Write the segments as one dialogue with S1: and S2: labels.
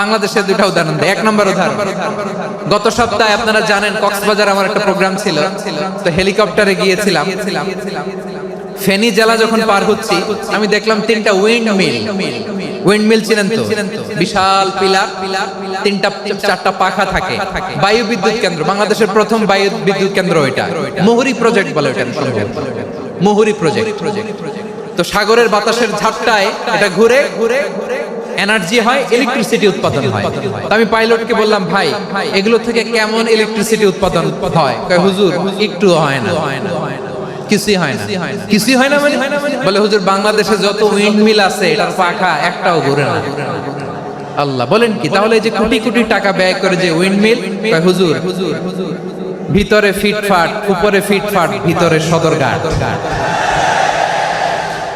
S1: বাংলাদেশের দুটা উদাহরণ দেয় এক নম্বর উদাহরণ। গত সপ্তাহে আপনারা জানেন কক্সবাজার আমার একটা প্রোগ্রাম ছিল। তো হেলিকপ্টারে গিয়েছিলাম। ফেনী জেলা যখন পার হচ্ছি, আমি দেখলাম তিনটা উইন্ড মিল উইন্ড মিল ছিলেন তো? বিশাল পিলার, তিনটা, চারটা পাখা থাকে। বায়ু বিদ্যুৎ কেন্দ্র, বাংলাদেশের প্রথম বায়ু বিদ্যুৎ কেন্দ্র ওইটা। মুহুরি প্রজেক্ট বলে সম্ভবত মুহুরি প্রজেক্ট তো সাগরের বাতাসের ঝাপটায় এটা ঘুরে ঘুরে ঘুরে এনার্জি হয় ইলেকট্রিসিটি উৎপাদন হয়। তো আমি পাইলটকে বললাম ভাই এগুলো থেকে কেমন ইলেকট্রিসিটি উৎপাদন হয়? কয়, হুজুর একটু হয় না। কিছুই হয় না। কিছুই হয় না মানে? বলে হুজুর বাংলাদেশে যত উইন্ড মিল আছে এটার পাখা একটাও ঘুরে না। আল্লাহ বলেন কি? তাহলে যে কোটি কোটি টাকা ব্যয় করে যে উইন্ড মিল হুজুর ভিতরে ফিটফাট উপরে ফিটফাট ভিতরে সদরঘাট।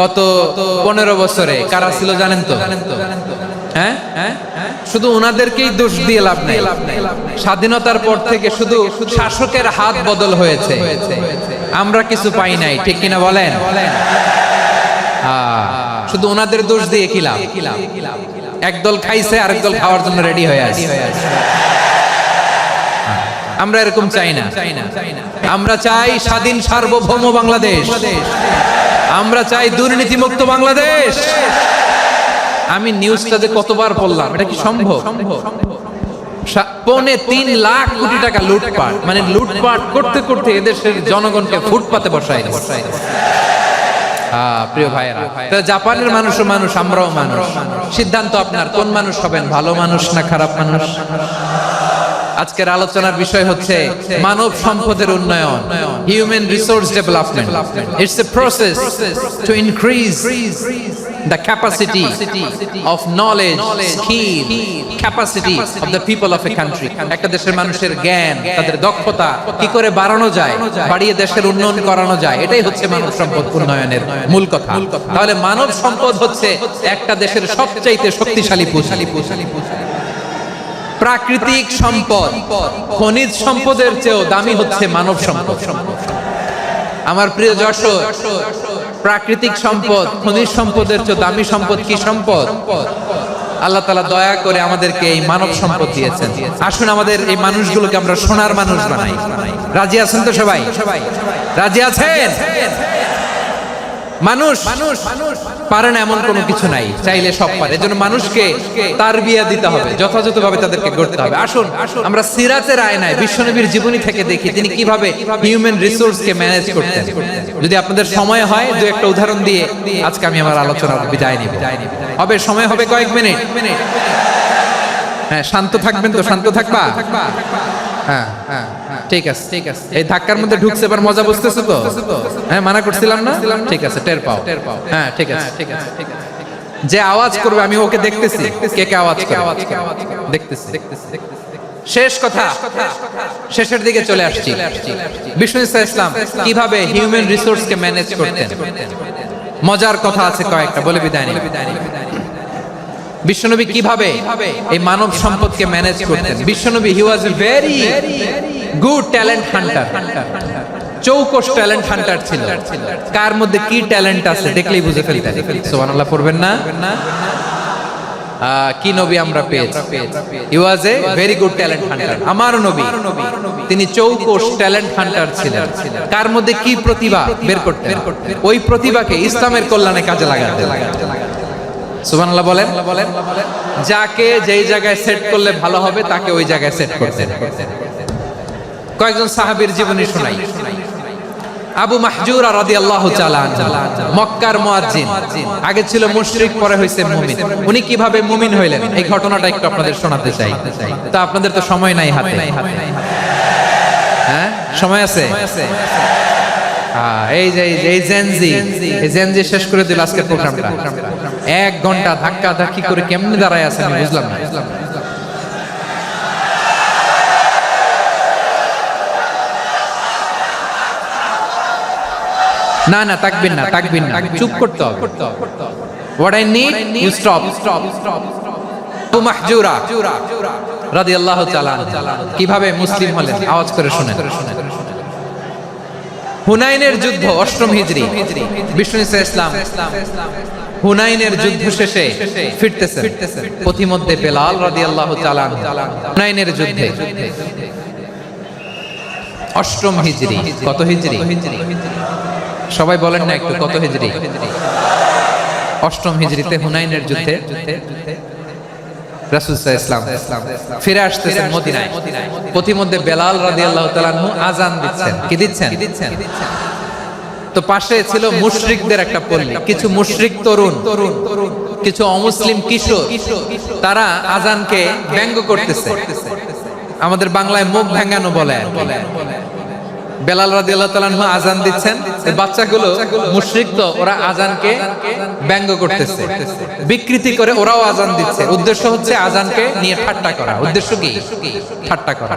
S1: গত পনেরো বছরে কারা ছিল জানেন তো? হ্যাঁ? শুধু ওনাদেরকেই দোষ দিয়ে লাভ নেই। স্বাধীনতার পর থেকে শুধু শাসকের হাত বদল হয়েছে। আমরা কিছু পাই নাই, ঠিক কিনা বলেন? শুধু ওনাদের দোষ দিয়ে কি লাভ? একদল খাইছে, আরেক দল খাওয়ার জন্য রেডি হয়ে আছে। আমরা এরকম চাই না। আমরা চাই স্বাধীন সার্বভৌম বাংলাদেশ। আমরা চাই দুর্নীতিমুক্ত বাংলাদেশ। আমি নিউজটাতে কতবার পড়লাম এটা কি সম্ভব? পৌনে তিন লাখ কোটি টাকা লুটপাট মানে লুটপাট করতে করতে এদেশের জনগণকে ফুটপাতে বসাই। আহ, প্রিয় ভাইয়েরা জাপানের মানুষও মানুষ আমরাও মানুষ। সিদ্ধান্ত আপনার কোন মানুষ হবেন ভালো মানুষ না খারাপ মানুষ? আজকের আলোচনার বিষয় হচ্ছে মানব সম্পদের উন্নয়ন human resource development it's a process to increase the capacity of knowledge, skill, capacity of the people of a country. একটা দেশের মানুষের জ্ঞান তাদের দক্ষতা কি করে বাড়ানো যায় বাড়িয়ে দেশের উন্নয়ন করানো যায় এটাই হচ্ছে মানব সম্পদ উন্নয়নের মূল কথা। তাহলে মানব সম্পদ হচ্ছে একটা দেশের সবচাইতে শক্তিশালী পুঁজি। প্রাকৃতিক সম্পদ, খনিজ সম্পদের চেয়েও দামি হচ্ছে মানব সম্পদ। আমার প্রিয় যশোর, প্রাকৃতিক সম্পদ, খনিজ সম্পদের চেয়ে দামি সম্পদ কি সম্পদ? আল্লাহ তালা দয়া করে আমাদেরকে এই মানব সম্পদ দিয়েছেন। আসুন আমাদের এই মানুষগুলোকে আমরা সোনার মানুষ বানাই। রাজি আছেন তো সবাই সবাই? রাজি আছেন? মানুষ মানুষ পারে না এমন কোনো কিছু নাই। চাইলে সব পারে। এজন্য মানুষকে তার বিয়া দিতে হবে, যথাযথভাবে তাদেরকে গড়তে হবে। আসুন, আমরা সিরাজের সিরাতের আয়নায়, বিশ্বনবীর জীবনী থেকে দেখি তিনি কীভাবে হিউম্যান রিসোর্সকে ম্যানেজ করতেন। যদি আপনাদের সময় হয়, দু একটা উদাহরণ দিয়ে আজকে আমি আমার আলোচনা বিদায় নিব। হবে, সময় হবে কয়েক মিনিট। হ্যাঁ শান্ত থাকবেন তো? শান্ত থাকবা? হ্যাঁ হ্যাঁ ঠিক আছে ঠিক আছে। এই ধাক্কার মধ্যে ঢুকছে এবার মজা বুঝতেছো তো? হ্যাঁ মানা করছিলাম না? ঠিক আছে টের পাও। টের পাও। হ্যাঁ ঠিক আছে। ঠিক আছে ঠিক আছে যে আওয়াজ করবে আমি ওকে দেখতেছি। কে কে আওয়াজ করে? দেখতেছি। দেখতেছি শেষ কথা। শেষের দিকে চলে আসছি। বিষ্ণু ইসলাম কীভাবে হিউম্যান রিসোর্সকে ম্যানেজ করতেন? মজার কথা আছে কয়েকটা বলে বিদায় নিই। বিশ্বনবী কীভাবে এই মানব সম্পদকে ম্যানেজ করতেন? বিশ্বনবী he was a very good talent hunter চৌকস talent hunter ছিল। কার মধ্যে কি ট্যালেন্ট আছে দেখলেই বুঝে ফেলতেন সুবহানাল্লাহ, পড়বেন না? কি নবী আমরা পেয়েছি? He was a very good talent hunter আমার নবী, তিনি চৌকস ট্যালেন্ট হান্টার ছিলেন। কার মধ্যে কি প্রতিভা বের করতেন? ওই প্রতিভাকে ইসলামের কল্যাণে কাজে লাগাতেন। বলেন বলেন, যাকে যেই জায়গায় সেট করলে ভালো হবে, তাকে ওই জায়গায় সেট করতেন। কয়েকজন জীবনী শোনাই। আবু মক্কার মুয়াজ্জিন। আগে ছিল মুশরিক, পরে হইছে মুমিন। উনি কীভাবে মুমিন হইলেন? এই ঘটনাটা একটু আপনাদের শোনাতে চাই। তো আপনাদের তো সময় নাই হাতে। হ্যাঁ সময় আছে? এই যে এই জেনজি এই জেনজি শেষ করে দিল আজকের প্রোগ্রামটা এক ঘণ্টা ধাক্কা ধাক্কি করে কেমনে দাঁড়ায় আছে আমি বুঝলাম না। না না। তাকবিন না তাকবিন না চুপ করতে হবে। What I need you stop stop Abu Mahjura রাদিয়াল্লাহু তাআলা কীভাবে মুসলিম হলেন? আওয়াজ করে শুনেন। হুনাইনের যুদ্ধ, অষ্টম হিজরি। বিষ্ণু ইসলাম। হুনাইনের যুদ্ধ শেষে ফিরতেছেন। পথিমধ্যে বেলাল রাদিয়াল্লাহু তাআলা। হুনাইনের যুদ্ধে। অষ্টম হিজরি। কত হিজরি? সবাই বলেন না একটু, কত হিজরি? অষ্টম হিজরিতে হুনাইনের যুদ্ধে ইসলাম ফিরে আসতেছেন মদিনায়। পথিমধ্যে বেলাল তাআলা আনহু আজান দিচ্ছেন। কি দিচ্ছেন? তো পাশে ছিল মুশরিকদের একটা পল্লী। কিছু মুশরিক তরুণ তরুণ কিছু অমুসলিম কিশোর, তারা আজানকে ব্যঙ্গ করতেছে। আমাদের বাংলায় মুখ ভেঙ্গানো বলে কি। বেলাল তাআলা আনহু আজান দিচ্ছেন। বাচ্চাগুলো মুশ্রিক তো, ওরা আজানকে ব্যঙ্গ করতেছে। বিকৃতি করে ওরাও আজান দিচ্ছে। উদ্দেশ্য হচ্ছে আজানকে নিয়ে ঠাট্টা করা। উদ্দেশ্য কি? ঠাট্টা করা।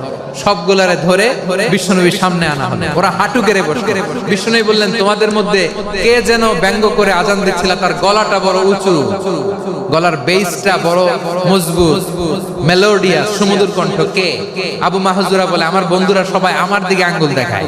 S1: সবগুলারে ধরে বিশ্বনবীর সামনে আনা হলো ওরা হাঁটু গেড়ে বসে বিশ্বনবী বললেন তোমাদের মধ্যে কে যেন ব্যঙ্গ করে আজান দিচ্ছিল তার গলাটা বড় উঁচু। গলার বেসটা বড় মজবুত মেলোডিয়া সুমধুর কণ্ঠ। কে? আবু মাহজুরা বলে আমার বন্ধুরা সবাই আমার দিকে আঙ্গুল দেখায়।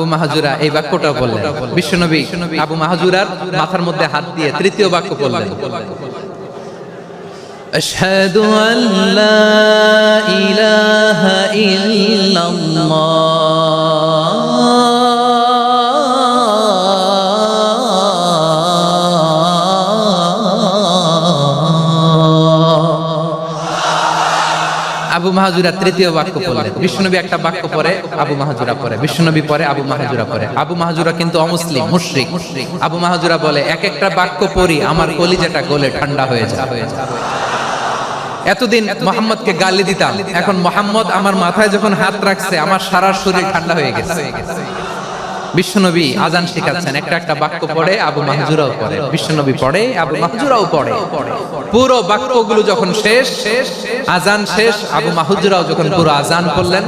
S1: আবু মাহাজুরা এই বাক্যটা বললেন বিশ্বনবী আবু মাহাজুরার মাথার মধ্যে হাত দিয়ে তৃতীয় বাক্য বললেন أشهد أن لا إله إلا আবু মাহাজুরা তৃতীয় বাক্য পড়লেন একটা বাক্য পরে আবু মাহাজুরা পরে পরে আবু মাহাজুরা পরে আবু মাহাজুরা কিন্তু অমুসলিম আবু মাহাজুরা বলে, এক একটা বাক্য পড়ি, আমার কলিজাটা গলে ঠান্ডা হয়ে যায়। এতদিন মোহাম্মদকে গালি দিতাম। এখন মোহাম্মদ আমার মাথায় যখন হাত রাখছে, আমার সারা শরীর ঠান্ডা হয়ে গেছে। বিশ্বনবী আজান শেখাচ্ছেন। একটা একটা বাক্য পড়ে, আবু মাহজুরাও পড়ে। বিশ্বনবী পড়ে, আবু মাহজুরাও পড়ে। পুরো বাক্যগুলো যখন শেষ আজান শেষ, আবু মাহজুরাও যখন পুরো আজান করলেন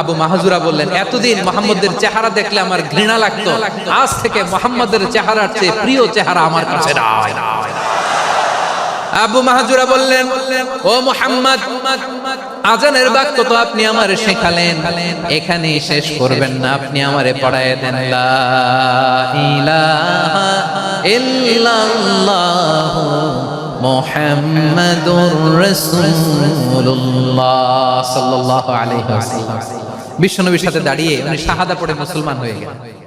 S1: আবু মাহজুরা বললেন, এতদিন মোহাম্মদের চেহারা দেখলে আমার ঘৃণা লাগতো। আজ থেকে মোহাম্মদের চেহারার চেয়ে প্রিয় চেহারা আমার কাছে আবু মাহজুরা বললেন, ও মোহাম্মদ আজানের বাক্য তো আপনি আমার শেখালেন। এখানে শেষ করবেন না, আপনি আমারে পড়ায় দেন। বিশ্বনবীর সাথে দাঁড়িয়ে উনি শাহাদা পড়ে মুসলমান হয়ে গেলেন।